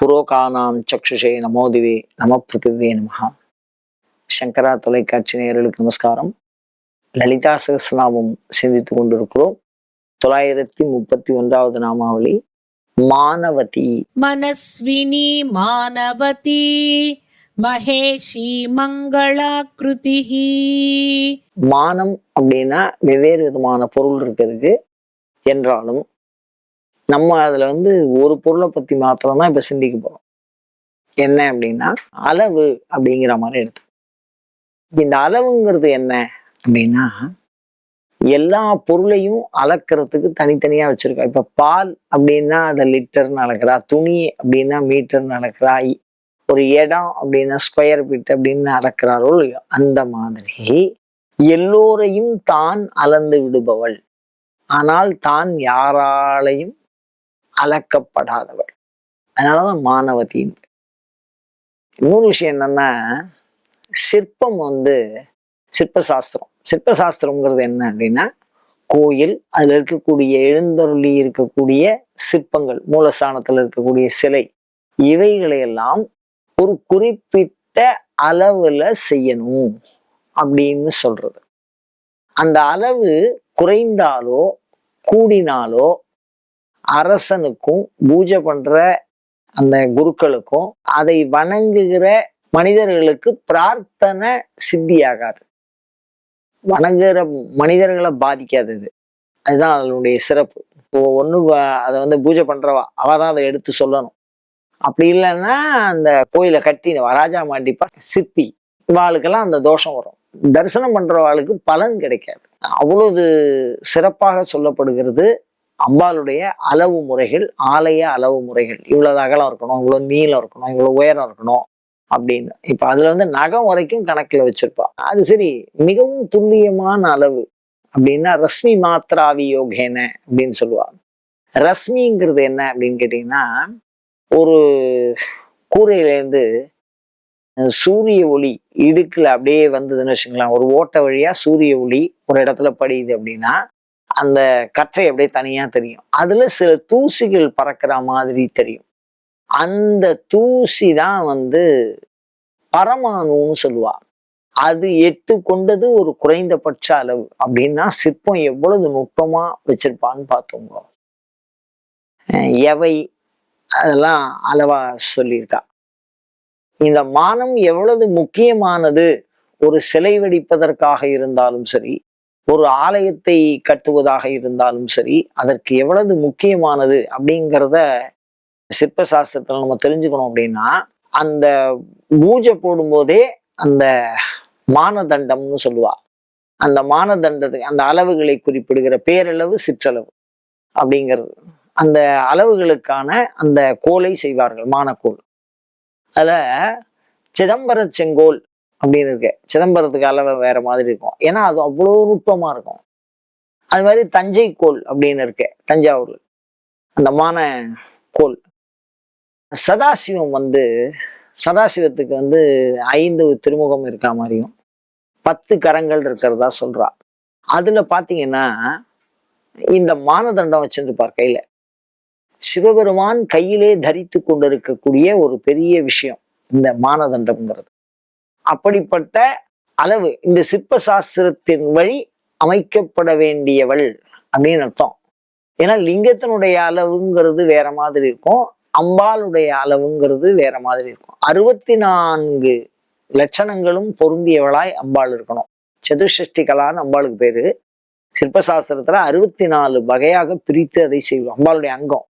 புரோகானாம் சக்ஷுஷே நமோதிவே நம பிருத்திவே நமகா சங்கரா தொலைக்காட்சி நேயர்களுக்கு நமஸ்காரம். லலிதா சகசநாமம் சிந்தித்து கொண்டிருக்கிறோம். தொள்ளாயிரத்தி முப்பத்தி ஒன்றாவது நாமாவளி மானவதி. மனஸ்வினி மானவதி மகேஷி மங்களாக்கிருதி மானம் அப்படின்னா வெவ்வேறு விதமான பொருள் இருக்கிறதுக்கு என்றாலும் நம்ம அதில் வந்து ஒரு பொருளை பற்றி மாத்திரம் தான் இப்போ சிந்திக்க போகிறோம் என்ன அப்படின்னா அளவு அப்படிங்கிற மாதிரி எடுத்து. இந்த அளவுங்கிறது என்ன அப்படின்னா எல்லா பொருளையும் அளக்கிறதுக்கு தனித்தனியாக வச்சுருக்கோம் இப்போ பால் அப்படின்னா அதை லிட்டர்னு அளக்கிறா. துணி அப்படின்னா மீட்டர்னு அளக்கிறா. ஒரு இடம் அப்படின்னா ஸ்கொயர் ஃபீட் அப்படின்னு அளக்கிறாரோ இல்லையோ அந்த மாதிரி எல்லோரையும் தான் அளந்து விடுபவள். ஆனால் தான் யாராலையும் அளக்கப்படாதவள் அதனாலதான் மாணவத்தின் இன்னொரு விஷயம் என்னன்னா சிற்பம் வந்து சிற்பசாஸ்திரம். சிற்பசாஸ்திரம்ங்கிறது என்ன அப்படின்னா கோயில் அதுல இருக்கக்கூடிய எழுந்தருளி இருக்கக்கூடிய சிற்பங்கள் மூலஸ்தானத்துல இருக்கக்கூடிய சிலை இவைகளையெல்லாம் ஒரு குறிப்பிட்ட அளவுல செய்யணும் அப்படின்னு சொல்றது. அந்த அளவு குறைந்தாலோ கூடினாலோ அரசனுக்கும் பூஜை பண்ற அந்த குருக்களுக்கும் அதை வணங்குகிற மனிதர்களுக்கு பிரார்த்தனை சித்தியாகாது. வணங்குகிற மனிதர்களை பாதிக்காது இது. அதுதான் அதனுடைய சிறப்பு. இப்போ ஒன்று அதை வந்து பூஜை பண்றவா அவ தான் அதை எடுத்து சொல்லணும். அப்படி இல்லைன்னா அந்த கோயிலை கட்டி ராஜா மாண்டிப்பா சிற்பி இவாளுக்கெல்லாம் அந்த தோஷம் வரும். தரிசனம் பண்றவாளுக்கு பலன் கிடைக்காது. அவ்வளவு சிறப்பாக சொல்லப்படுகிறது. அம்பாளுடைய அளவு முறைகள் ஆலய அளவு முறைகள். இவ்வளவு அகலம் இருக்கணும் இவ்வளவு நீளம் இருக்கணும் இவ்வளவு உயரம் இருக்கணும் அப்படின்னு. இப்ப அதுல வந்து நகம் வரைக்கும் கணக்குல வச்சிருப்பா. அது சரி மிகவும் துல்லியமான அளவு அப்படின்னா ரஸ்மி மாத்ராவி யோகேன அப்படின்னு சொல்லுவாங்க. ரஸ்மிங்கிறது என்ன அப்படின்னு கேட்டீங்கன்னா ஒரு கூரையிலேருந்து சூரிய ஒளி இடுக்கில் அப்படியே வந்ததுன்னு வச்சுக்கலாம் ஒரு ஓட்டை வழியாக சூரிய ஒளி ஒரு இடத்துல படியுது அப்படின்னா அந்த கற்றை அப்படியே தனியாக தெரியும். அதில் சில தூசிகள் பறக்கிற மாதிரி தெரியும். அந்த தூசி தான் வந்து பரமாணுன்னு சொல்லுவா அது எட்டு கொண்டது ஒரு குறைந்தபட்ச அளவு. அப்படின்னா சிற்பம் எவ்வளவு நுட்பமாக வச்சிருப்பான்னு பார்த்தோங்க எவை? அதெல்லாம் அளவா சொல்லியிருக்கா. இந்த மானம் எவ்வளவு முக்கியமானது? ஒரு சிலை வடிப்பதற்காக இருந்தாலும் சரி ஒரு ஆலயத்தை கட்டுவதாக இருந்தாலும் சரி அதற்கு எவ்வளவு முக்கியமானது அப்படிங்கிறத சிற்ப சாஸ்திரத்தில் நம்ம தெரிஞ்சுக்கணும் அப்படின்னா அந்த பூஜை போடும்போதே அந்த மானதண்டம்னு சொல்லுவா. அந்த மானதண்டத்துக்கு அந்த அளவுகளை குறிப்பிடுகிற பேரளவு சிற்றளவு அப்படிங்கிறது. அந்த அளவுகளுக்கான அந்த கோலை செய்வார்கள் மானக்கோல். அதில் சிதம்பர செங்கோல் அப்படின்னு இருக்கு. சிதம்பரத்துக்கு அளவு வேற மாதிரி இருக்கும். ஏன்னா அது அவ்வளோ நுட்பமா இருக்கும். அது மாதிரி தஞ்சை கோல் அப்படின்னு இருக்கு. தஞ்சாவூர்ல. அந்த மான கோல் சதாசிவம் வந்து சதாசிவத்துக்கு வந்து ஐந்து திருமுகம் இருக்கா மாதிரியும். பத்து கரங்கள் இருக்கிறதா சொல்றா. அதுல பாத்தீங்கன்னா இந்த மானதண்டம் வச்சிருப்பார் கையில. சிவபெருமான் கையிலே தரித்து கொண்டிருக்கக்கூடிய ஒரு பெரிய விஷயம் இந்த மானதண்டம்ங்கிறது அப்படிப்பட்ட அளவு. இந்த சிற்ப சாஸ்திரத்தின் வழி அமைக்கப்பட வேண்டியவள் அப்படின்னு அர்த்தம். ஏன்னா லிங்கத்தினுடைய அளவுங்கிறது வேற மாதிரி இருக்கும். அம்பாளுடைய அளவுங்கிறது வேற மாதிரி இருக்கும். அறுபத்தி நான்கு லட்சணங்களும் பொருந்தியவளாய் அம்பாள் இருக்கணும். சதுஷ்டி கலான்னு அம்பாளுக்கு பேரு. சிற்பசாஸ்திரத்துல அறுபத்தி நாலு வகையாக பிரித்து அதை செய்வோம். அம்பாளுடைய அங்கம்.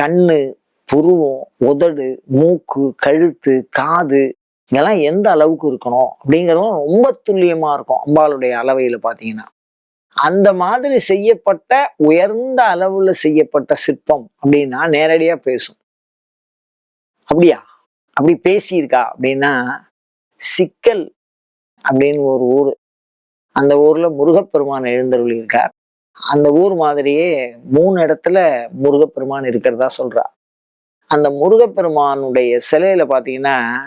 கண்ணு புருவம் உதடு மூக்கு கழுத்து காது இதெல்லாம் எந்த அளவுக்கு இருக்கணும் அப்படிங்கிறதும் ரொம்ப துல்லியமா இருக்கும் அம்பாளுடைய அளவையில பாத்தீங்கன்னா. அந்த மாதிரி செய்யப்பட்ட உயர்ந்த அளவுல செய்யப்பட்ட சிற்பம் அப்படின்னா நேரடியா பேசும். அப்படியா? அப்படி பேசியிருக்கா அப்படின்னா சிக்கல் அப்படின்னு ஒரு ஊர். அந்த ஊர்ல முருகப்பெருமான் எழுந்தருள் இருக்கார். அந்த ஊர் மாதிரியே மூணு இடத்துல முருகப்பெருமான் இருக்கிறதா சொல்றா. அந்த முருகப்பெருமானுடைய சிலையில பாத்தீங்கன்னா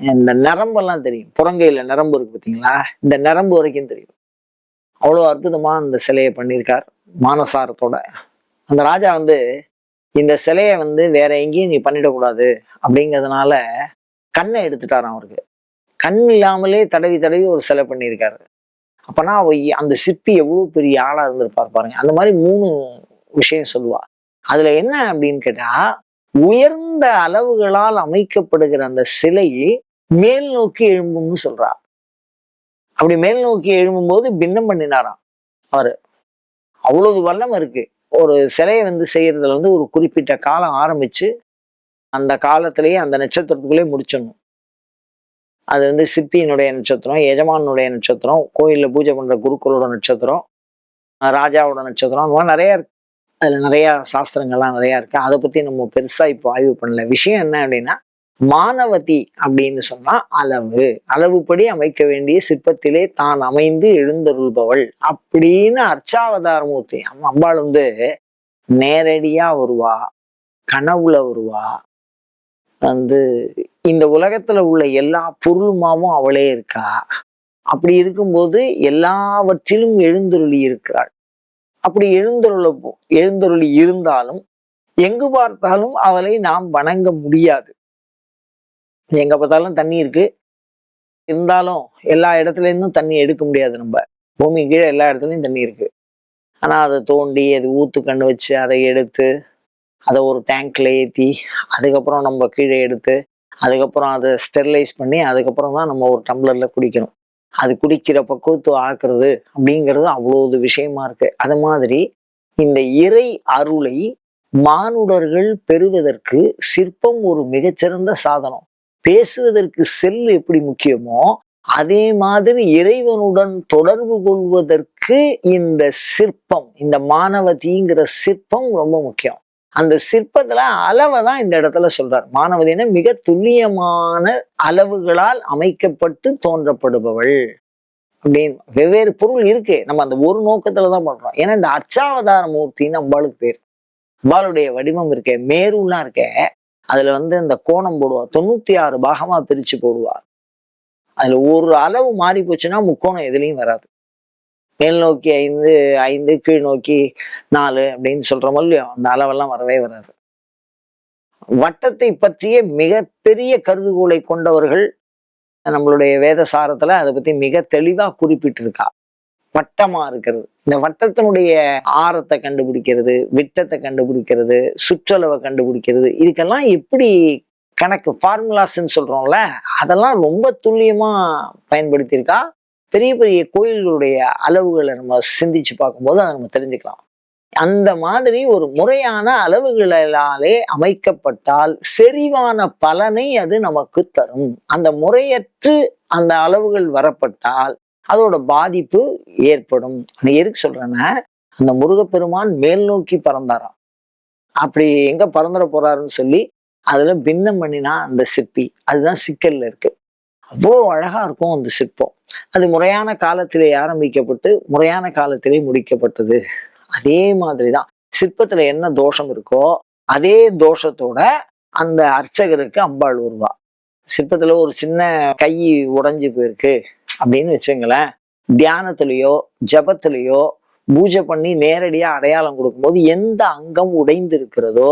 இந்த நரம்பெல்லாம் தெரியும். புறங்கையில நரம்பு இருக்கு பார்த்தீங்களா? இந்த நரம்பு வரைக்கும் தெரியும். அவ்வளோ அற்புதமா அந்த சிலையை பண்ணியிருக்கார் மானசாரத்தோட. அந்த ராஜா வந்து இந்த சிலையை வந்து வேற எங்கேயும் நீ பண்ணிடக்கூடாது அப்படிங்கிறதுனால கண்ணை எடுத்துட்டாராம் அவருக்கு. கண் இல்லாமலே தடவி தடவி ஒரு சிலை பண்ணியிருக்காரு. அப்பனா அந்த சிற்பி எவ்வளவு பெரிய ஆளாக இருந்திருப்பார் பாருங்க. அந்த மாதிரி மூணு விஷயம் சொல்லுவா. அதுல என்ன அப்படின்னு கேட்டா உயர்ந்த அளவுகளால் அமைக்கப்படுகிற அந்த சிலை மேல் நோக்கி எழும்பும்னு சொல்றா. அப்படி மேல் நோக்கி எழும்பும்போது பின்னம் பண்ணினாராம். அவரு. அவ்வளவு வல்லம் இருக்கு. ஒரு சிலையை வந்து செய்யறதுல வந்து ஒரு குறிப்பிட்ட காலம் ஆரம்பிச்சு அந்த காலத்திலேயே அந்த நட்சத்திரத்துக்குள்ளே முடிச்சிடணும். அது வந்து சிற்பியினுடைய நட்சத்திரம் எஜமானுடைய நட்சத்திரம் கோயிலில் பூஜை பண்ணுற குருக்களோட நட்சத்திரம் ராஜாவோட நட்சத்திரம் அந்த மாதிரி நிறையா இருக்கு. அதில் நிறையா சாஸ்திரங்கள்லாம் நிறையா இருக்குது அதை பற்றி நம்ம பெருசாக இப்போ ஆய்வு பண்ணல. விஷயம் என்ன அப்படின்னா மானவதி அப்படின்னு சொன்னா அளவு. அளவுப்படி அமைக்க வேண்டிய சிற்பத்திலே தான் அமைந்து எழுந்தருள்பவள். அப்படின்னு அர்ச்சாவதாரமூர்த்தி அம்மா அம்பாள் வந்து நேரடியா வருவா. கனவுல வருவா. வந்து இந்த உலகத்துல உள்ள எல்லா பொருளுமாவும் அவளே இருக்கா. அப்படி இருக்கும்போது எல்லாவற்றிலும் எழுந்தருளி இருக்கிறாள். அப்படி எழுந்தருள எழுந்தருளி இருந்தாலும் எங்கு பார்த்தாலும் அவளை நாம் வணங்க முடியாது. எங்க பார்த்தாலும் தண்ணி இருக்கு. இருந்தாலும் எல்லா இடத்துல இருந்தும் தண்ணி எடுக்க முடியாது நம்ம. பூமி கீழே எல்லா இடத்துலையும் தண்ணி இருக்கு. ஆனா அதை தோண்டி அது ஊத்து கண்ணு வச்சு அதை எடுத்து அதை ஒரு டேங்க்ல ஏற்றி அதுக்கப்புறம் நம்ம கீழே எடுத்து அதுக்கப்புறம் அதை ஸ்டெர்லைஸ் பண்ணி அதுக்கப்புறம் தான் நம்ம ஒரு டம்ளர்ல குடிக்கணும். அது குடிக்கிற பக்குவத்து ஆக்குறது அப்படிங்கிறது அவ்வளவு விஷயமா இருக்கு. அது மாதிரி இந்த இறை அருளை மானுடர்கள் பெறுவதற்கு சிற்பம் ஒரு மிகச்சிறந்த சாதனம். பேசுவதற்கு செல் எப்படி முக்கியமோ அதே மாதிரி இறைவனுடன் தொடர்பு கொள்வதற்கு இந்த சிற்பம் இந்த மானவதிங்கிற சிற்பம் ரொம்ப முக்கியம். அந்த சிற்பத்துல அளவை தான் இந்த இடத்துல சொல்றார். மாணவதினா மிக துல்லியமான அளவுகளால் அமைக்கப்பட்டு தோன்றப்படுபவள். அப்படின்னு வெவ்வேறு பொருள் இருக்கு. நம்ம அந்த ஒரு நோக்கத்துல தான் பண்றோம். ஏன்னா இந்த அர்ச்சாவதார மூர்த்தின்னு அம்பாளுக்கு பேர். அம்பாளுடைய வடிவம் இருக்கே மேருலாம் இருக்கே அதுல வந்து இந்த கோணம் போடுவா. தொண்ணூத்தி ஆறு பாகமா பிரிச்சு போடுவா. அதுல ஒரு அளவு மாறி போச்சுன்னா முக்கோணம் எதுலையும் வராது. மேல் நோக்கி ஐந்து ஐந்து கீழ் நோக்கி நாலு அப்படின்னு சொல்றோமோ இல்லையோ அந்த அளவெல்லாம் வரவே வராது. வட்டத்தை பற்றிய மிகப்பெரிய கருதுகோளை கொண்டவர்கள் நம்மளுடைய வேத சாரத்துல அதை பத்தி மிக தெளிவா குறிப்பிட்டிருக்கா. வட்டமா இருக்கிறது. இந்த வட்டத்தினுடைய ஆரத்தை கண்டுபிடிக்கிறது விட்டத்தை கண்டுபிடிக்கிறது சுற்றளவை கண்டுபிடிக்கிறது. இதுக்கெல்லாம் எப்படி கணக்கு? ஃபார்முலாஸ்ன்னு சொல்றோம்ல அதெல்லாம் ரொம்ப துல்லியமா பயன்படுத்தியிருக்கா? பெரிய பெரிய கோயில்களுடைய அளவுகளை நம்ம சிந்திச்சு பார்க்கும்போது அதை நம்ம தெரிஞ்சுக்கலாம். அந்த மாதிரி ஒரு முறையான அளவுகளாலே அமைக்கப்பட்டால் செறிவான பலனை அது நமக்கு தரும். அந்த முறையற்று அந்த அளவுகள் வரப்பட்டால் அதோட பாதிப்பு ஏற்படும். எதுக்கு சொல்றேன்னா அந்த முருகப்பெருமான் மேல் நோக்கி பறந்தாராம். அப்படி எங்க பறந்துட போறாருன்னு சொல்லி அதுல பின்னம் பண்ணினா அந்த சிற்பி. அதுதான் சிக்கல்ல இருக்கு. அவ்வளோ அழகா இருக்கும் அந்த சிற்பம். அது முறையான காலத்திலே ஆரம்பிக்கப்பட்டு முறையான காலத்திலே முடிக்கப்பட்டது. அதே மாதிரிதான். சிற்பத்துல என்ன தோஷம் இருக்கோ அதே தோஷத்தோட அந்த அர்ச்சகருக்கு அம்பாள் வருவா சிற்பத்துல ஒரு சின்ன கை உடைஞ்சு போயிருக்கு. அப்படின்னு வச்சுங்களேன் தியானத்திலேயோ ஜபத்திலேயோ பூஜை பண்ணி நேரடியாக அடையாளம் கொடுக்கும்போது எந்த அங்கம் உடைந்து இருக்கிறதோ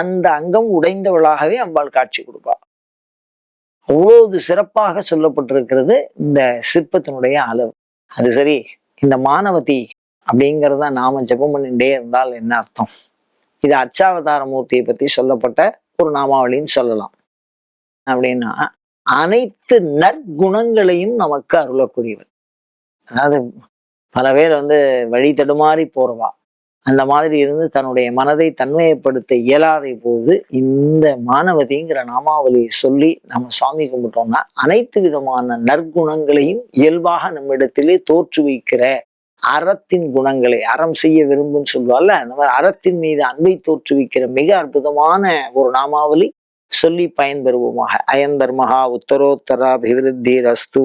அந்த அங்கம் உடைந்தவளாகவே அம்பாள் காட்சி கொடுப்பா. அவ்வளவு சிறப்பாக சொல்லப்பட்டிருக்கிறது இந்த சிற்பத்தினுடைய அளவு. அது சரி இந்த மானவதி அப்படிங்கிறத நாம ஜெபம் பண்ணிட்டே இருந்தால் என்ன அர்த்தம்? இது அச்சாவதார மூர்த்தியை பத்தி சொல்லப்பட்ட ஒரு நாமாவளின்னு சொல்லலாம். அப்படின்னா அனைத்து நற்குணங்களையும் நமக்கு அருளக்கூடியவர் அதாவது பல பேர் வந்து வழி தடுமாறி போறவா. அந்த மாதிரி இருந்து தன்னுடைய மனதை தன்மையப்படுத்த இயலாத போது இந்த மாணவதிங்கிற நாமாவளியை சொல்லி நம்ம சுவாமி கும்பிட்டோம்னா அனைத்து விதமான நற்குணங்களையும் இயல்பாக நம்மிடத்திலே தோற்று வைக்கிற அறத்தின் குணங்களை அறம் செய்ய விரும்புன்னு சொல்லுவாள்ல அந்த மாதிரி அறத்தின் மீது அன்பை தோற்றுவிக்கிற மிக அற்புதமான ஒரு நாமாவளி சொல்லி பயன்பெறுவோமாக. அயன் தர்மஹா உத்தரோத்தராபிவிருத்தி ரஸ்து